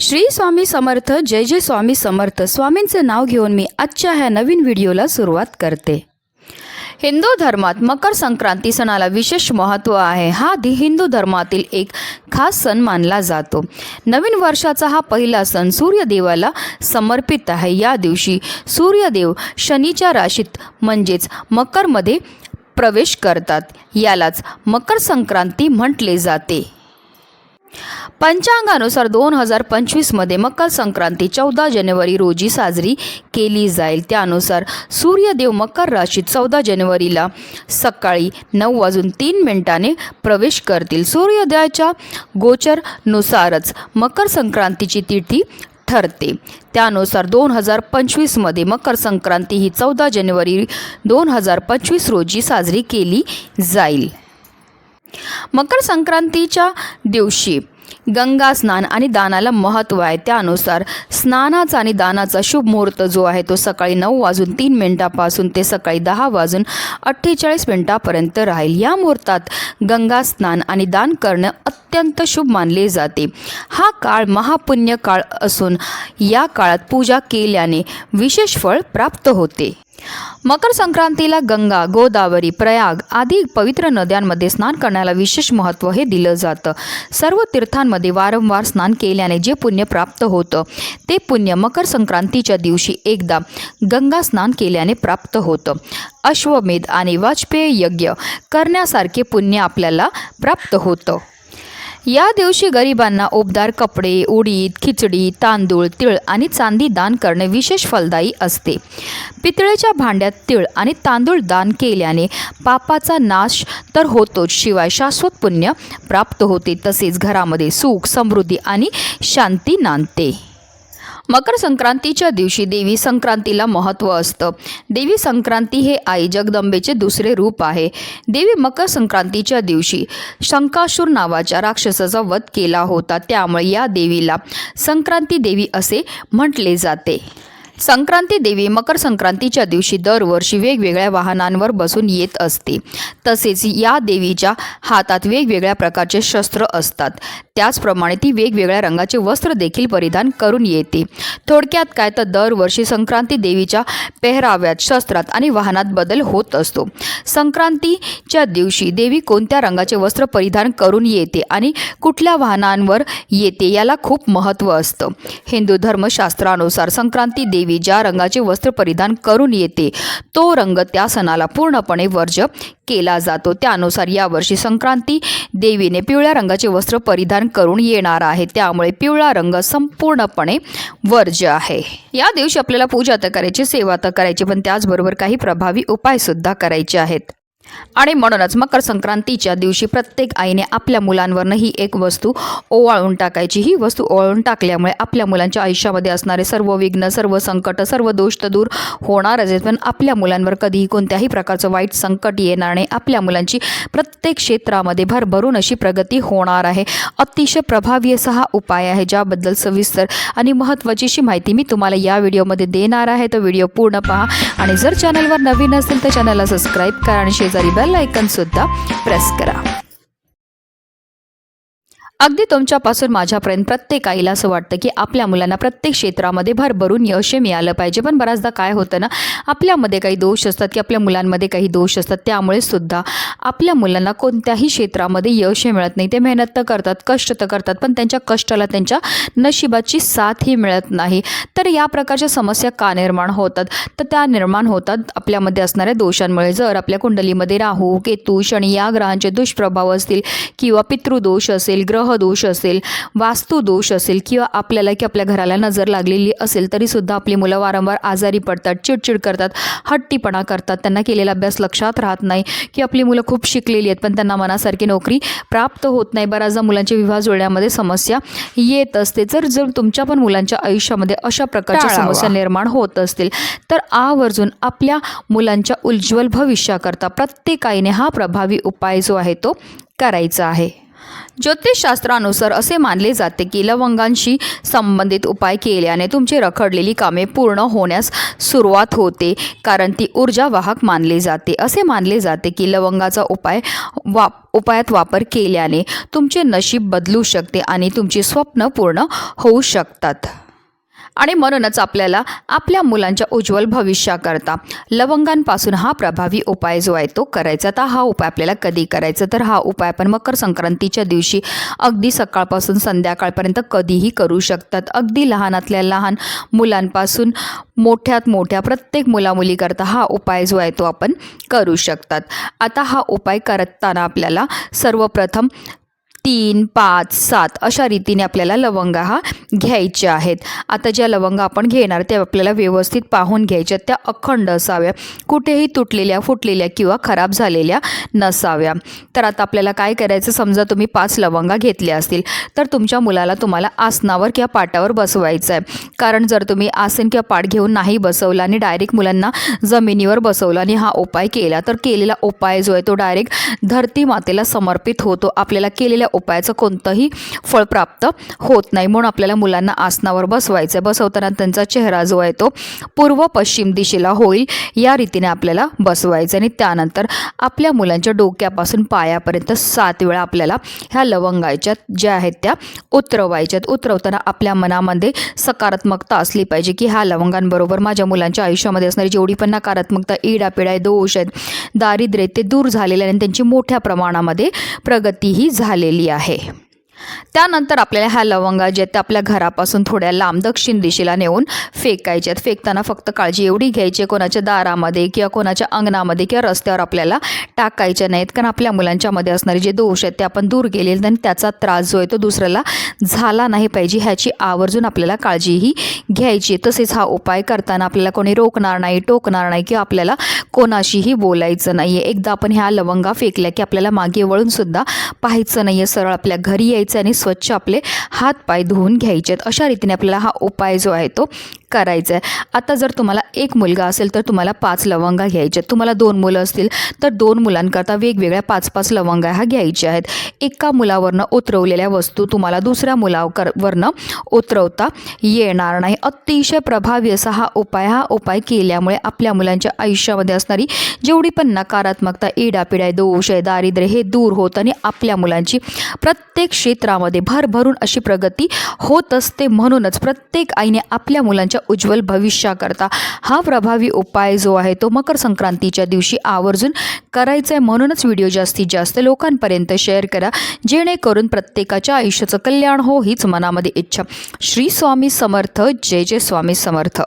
श्री स्वामी समर्थ जय जय स्वामी समर्थ. स्वामींचे नाव घेऊन मी आजच्या ह्या नवीन व्हिडिओला सुरुवात करते. हिंदू धर्मात मकर संक्रांती सणाला विशेष महत्त्व आहे. हा दि हिंदू धर्मातील एक खास सण मानला जातो. नवीन वर्षाचा हा पहिला सण सूर्यदेवाला समर्पित आहे. या दिवशी सूर्यदेव शनीच्या राशीत म्हणजेच मकरमध्ये प्रवेश करतात. यालाच मकर संक्रांती म्हटले जाते. पंचांगानुसार दोन हजार पंचवीसमध्ये मकर संक्रांती चौदा जानेवारी रोजी साजरी केली जाईल. त्यानुसार सूर्यदेव मकर राशीत चौदा जानेवारीला सकाळी नऊ वाजून तीन मिनिटाने प्रवेश करतील. सूर्योदयाच्या गोचरनुसारच मकर संक्रांतीची तिथी ठरते. त्यानुसार दोन हजार पंचवीसमध्ये मकर संक्रांती ही चौदा जानेवारी दोन हजार पंचवीस रोजी साजरी केली जाईल. मकर संक्रांतीच्या दिवशी गंगा स्नान आणि दानाला महत्त्व आहे. त्यानुसार स्नानाचा आणि दानाचा शुभ मुहूर्त जो आहे तो सकाळी नऊ वाजून तीन मिनिटापासून ते सकाळी दहा वाजून अठ्ठेचाळीस मिनिटापर्यंत राहील. या मुहूर्तात गंगा स्नान आणि दान करणं अत्यंत शुभ मानले जाते. हा काळ महापुण्य काळ असून या काळात पूजा केल्याने विशेष फळ प्राप्त होते. मकर संक्रांतीला गंगा गोदावरी प्रयाग आदी पवित्र नद्यांमध्ये स्नान करण्याला विशेष महत्त्व हे दिलं जातं. सर्व तीर्थांमध्ये वारंवार स्नान केल्याने जे पुण्य प्राप्त होतं ते पुण्य मकर संक्रांतीच्या दिवशी एकदा गंगा स्नान केल्याने प्राप्त होतं. अश्वमेध आणि वाजपेयी यज्ञ करण्यासारखे पुण्य आपल्याला प्राप्त होतं. या दिवशी गरिबांना उबदार कपडे उडीद खिचडी तांदूळ तिळ आणि चांदी दान करणे विशेष फलदायी असते. पितळेच्या भांड्यात तिळ आणि तांदूळ दान केल्याने पापाचा नाश तर होतोच शिवाय शाश्वत पुण्य प्राप्त होते. तसेच घरामध्ये सुख समृद्धी आणि शांती नांदते. मकर संक्रांतीच्या दिवशी देवी संक्रांतीला महत्त्व असतं. देवी संक्रांती हे आई जगदंबेचे दुसरे रूप आहे. देवी मकर संक्रांतीच्या दिवशी शंकासूर नावाच्या राक्षसाचा वध केला होता. त्यामुळे या देवीला संक्रांती देवी असे म्हटले जाते. संक्रांती देवी मकर संक्रांतीच्या दिवशी दरवर्षी वेगवेगळ्या वाहनांवर बसून येत असते. तसेच या देवीच्या हातात वेगवेगळ्या प्रकारचे शस्त्र असतात. त्याचप्रमाणे ती वेगवेगळ्या रंगाचे वस्त्र देखील परिधान करून येते. थोडक्यात काय तर दरवर्षी संक्रांती देवीच्या पेहराव्यात शस्त्रात आणि वाहनात बदल होत असतो. संक्रांतीच्या दिवशी देवी कोणत्या रंगाचे वस्त्र परिधान करून येते आणि कुठल्या वाहनांवर येते याला खूप महत्त्व असतं. हिंदू धर्मशास्त्रानुसार संक्रांती देवी ज्या रंगाचे वस्त्र परिधान करून येते तो रंग त्या सणाला पूर्णपणे वर्ज केला जातो. त्यानुसार यावर्षी संक्रांती देवीने पिवळ्या रंगाचे वस्त्र परिधान करून येणार आहे. त्यामुळे पिवळा रंग संपूर्णपणे वर्ज आहे. या दिवशी आपल्याला पूजा तर करायची सेवा तर करायची पण त्याचबरोबर काही प्रभावी उपायसुद्धा करायचे आहेत. आणि म्हणूनच मकर संक्रांतीच्या दिवशी प्रत्येक आईने आपल्या मुलांवरनं ही एक वस्तू ओवाळून टाकायची. ही वस्तू ओवाळून टाकल्यामुळे आपल्या मुलांच्या आयुष्यामध्ये असणारे सर्व विघ्न सर्व संकट सर्व दोष तर दूर होणारच आहेत. पण आपल्या मुलांवर कधीही कोणत्याही प्रकारचं वाईट संकट येणार नाही. आपल्या मुलांची प्रत्येक क्षेत्रामध्ये भरभरून अशी प्रगती होणार आहे. अतिशय प्रभावी असा हा उपाय आहे ज्याबद्दल सविस्तर आणि महत्त्वाची अशी माहिती मी तुम्हाला या व्हिडिओमध्ये देणार आहे. तर व्हिडिओ पूर्ण पहा आणि जर चॅनलवर नवीन असेल तर चॅनलला सबस्क्राईब करा आणि शेजारी बेल सुद्धा प्रेस करा. अगदी तुमच्यापासून माझ्यापर्यंत प्रत्येक आईला असं वाटतं की आपल्या मुलांना प्रत्येक क्षेत्रामध्ये भरभरून यश मिळालं पाहिजे. पण बऱ्याचदा काय होतं ना आपल्यामध्ये काही दोष असतात की आपल्या मुलांमध्ये काही दोष असतात त्यामुळे सुद्धा आपल्या मुलांना कोणत्याही क्षेत्रामध्ये यश मिळत नाही. ते मेहनत तर करतात कष्ट तर करतात पण त्यांच्या कष्टाला त्यांच्या नशिबाची साथही मिळत नाही. तर या प्रकारच्या समस्या का निर्माण होतात? तर त्या निर्माण होतात आपल्यामध्ये असणाऱ्या दोषांमुळे. जर आपल्या कुंडलीमध्ये राहू केतू शनी या ग्रहांचे दुष्प्रभाव असतील किंवा पितृदोष असेल ग्रह दोष असेल वास्तुदोष असेल किंवा आपल्याला की आपल्या घराला नजर लागलेली असेल तरीसुद्धा आपली मुलं वारंवार आजारी पडतात चिडचिड करतात हट्टीपणा करतात. त्यांना केलेला अभ्यास लक्षात राहत नाही की आपली मुलं खूप शिकलेली आहेत पण त्यांना मनासारखी नोकरी प्राप्त होत नाही. बऱ्याचदा मुलांच्या विवाह जुळण्यामध्ये समस्या येत असते. जर जर तुमच्या पण मुलांच्या आयुष्यामध्ये अशा प्रकारच्या. समस्या निर्माण होत असतील तर आवर्जून आपल्या मुलांच्या उज्ज्वल भविष्याकरता प्रत्येक आईने हा प्रभावी उपाय जो आहे तो करायचा आहे. ज्योतिषशास्त्रानुसार असे मानले जाते की लवंगांशी संबंधित उपाय केल्याने तुमची रखडलेली कामे पूर्ण होण्यास सुरुवात होते कारण ती ऊर्जा वाहक मानली जाते. असे मानले जाते की लवंगाचा उपाय वा उपायात वापर केल्याने तुमचे नशीब बदलू शकते आणि तुमची स्वप्न पूर्ण होऊ शकतात. आणि म्हणूनच आपल्याला आपल्या मुलांच्या उज्ज्वल भविष्याकरता लवंगांपासून हा प्रभावी उपाय जो आहे तो करायचा. तर हा उपाय आपल्याला कधी करायचा? तर हा उपाय आपण मकर संक्रांतीच्या दिवशी अगदी सकाळपासून संध्याकाळपर्यंत कधीही करू शकतात. अगदी लहानातल्या लहान मुलांपासून मोठ्यात मोठ्या प्रत्येक मुलामुलीकरता हा उपाय जो आहे तो आपण करू शकतात. आता हा उपाय करताना आपल्याला सर्वप्रथम तीन पाच सात अशा रीतीने आपल्याला लवंगा हा घ्यायच्या आहेत. आता ज्या लवंगा आपण घेणार त्या आपल्याला व्यवस्थित पाहून घ्यायच्या त्या अखंड असाव्या. कुठेही तुटलेल्या फुटलेल्या किंवा खराब झालेल्या नसाव्या. तर आता आपल्याला काय करायचं? समजा तुम्ही पाच लवंगा घेतल्या असतील तर तुमच्या मुलाला तुम्हाला आसनावर किंवा पाटावर बसवायचं आहे. कारण जर तुम्ही आसन किंवा पाठ घेऊन नाही बसवला आणि डायरेक्ट मुलांना जमिनीवर बसवला आणि हा उपाय केला तर केलेला उपाय जो आहे तो डायरेक्ट धरती मातेला समर्पित होतो. आपल्याला केलेल्या उपायाचं कोणतंही फळ प्राप्त होत नाही. म्हणून आपल्याला मुलांना आसनावर बसवायचं आहे बसवताना त्यांचा चेहरा जो आहे तो पूर्व पश्चिम दिशेला होईल या रीतीने आपल्याला बसवायचं आणि त्यानंतर आपल्या मुलांच्या डोक्यापासून पायापर्यंत सात वेळा आपल्याला ह्या लवंगाच्या ज्या आहेत त्या उतरवायच्यात. उतरवताना आपल्या मनामध्ये सकारात्मकता असली पाहिजे की ह्या लवंगांबरोबर माझ्या मुलांच्या आयुष्यामध्ये असणारी जेवढी पण नकारात्मकता इडापिडा आहे दोष आहेत दारिद्र्य ते दूर झालेले आहे आणि त्यांची मोठ्या प्रमाणामध्ये प्रगतीही झालेली आहे. त्यानंतर आपल्याला ह्या लवंगा ज्या आहेत त्या आपल्या घरापासून थोड्या लांब दक्षिण दिशेला नेऊन फेकायच्यात फेकताना फक्त काळजी एवढी घ्यायची आहे कोणाच्या दारामध्ये किंवा कोणाच्या अंगणामध्ये किंवा रस्त्यावर आपल्याला टाकायच्या नाहीत. कारण आपल्या मुलांच्यामध्ये असणारे जे दोष आहेत ते आपण दूर केले आणि त्याचा त्रास जो आहे तो दुसऱ्याला झाला नाही पाहिजे ह्याची आवर्जून आपल्याला काळजीही घ्यायची तसेच हा उपाय करताना आपल्याला कोणी रोखणार नाही टोकणार नाही किंवा आपल्याला कोणाशीही बोलायचं नाही आहे एकदा आपण ह्या लवंगा फेकल्या की आपल्याला मागे वळूनसुद्धा पाहायचं नाही आहे सरळ आपल्या घरी यायचं आणि स्वच्छ आपले हात पाय धुवून घ्यायचे आहेत अशा रीतीने आपल्याला हा उपाय जो आहे तो करायचं आहे आता जर तुम्हाला एक मुलगा असेल तर तुम्हाला पाच लवंगा घ्यायच्या आहेत. तुम्हाला दोन मुलं असतील तर दोन मुलांकरता वेगवेगळ्या पाच पाच लवंगा ह्या घ्यायच्या आहेत. एका मुलावरनं उतरवलेल्या वस्तू तुम्हाला दुसऱ्या मुलावरनं वरनं उतरवता येणार नाही. अतिशय प्रभावी असा हा उपाय हा उपाय केल्यामुळे आपल्या मुलांच्या आयुष्यामध्ये असणारी जेवढी पण नकारात्मकता इडापिडा दोष आहे दारिद्र्य हे दूर होत आणि आपल्या मुलांची प्रत्येक क्षेत्रामध्ये भरभरून अशी प्रगती होत असते म्हणूनच प्रत्येक आईने आपल्या मुलांच्या उज्ज्वल भविष्याकरता हा प्रभावी उपाय जो आहे तो मकर संक्रांतीच्या दिवशी आवर्जून करायचा आहे म्हणूनच व्हिडिओ जास्तीत जास्त लोकांपर्यंत शेअर करा. जेणेकरून प्रत्येकाच्या आयुष्याचं कल्याण हो हीच मनामध्ये इच्छा. श्री स्वामी समर्थ. जय जय स्वामी समर्थ.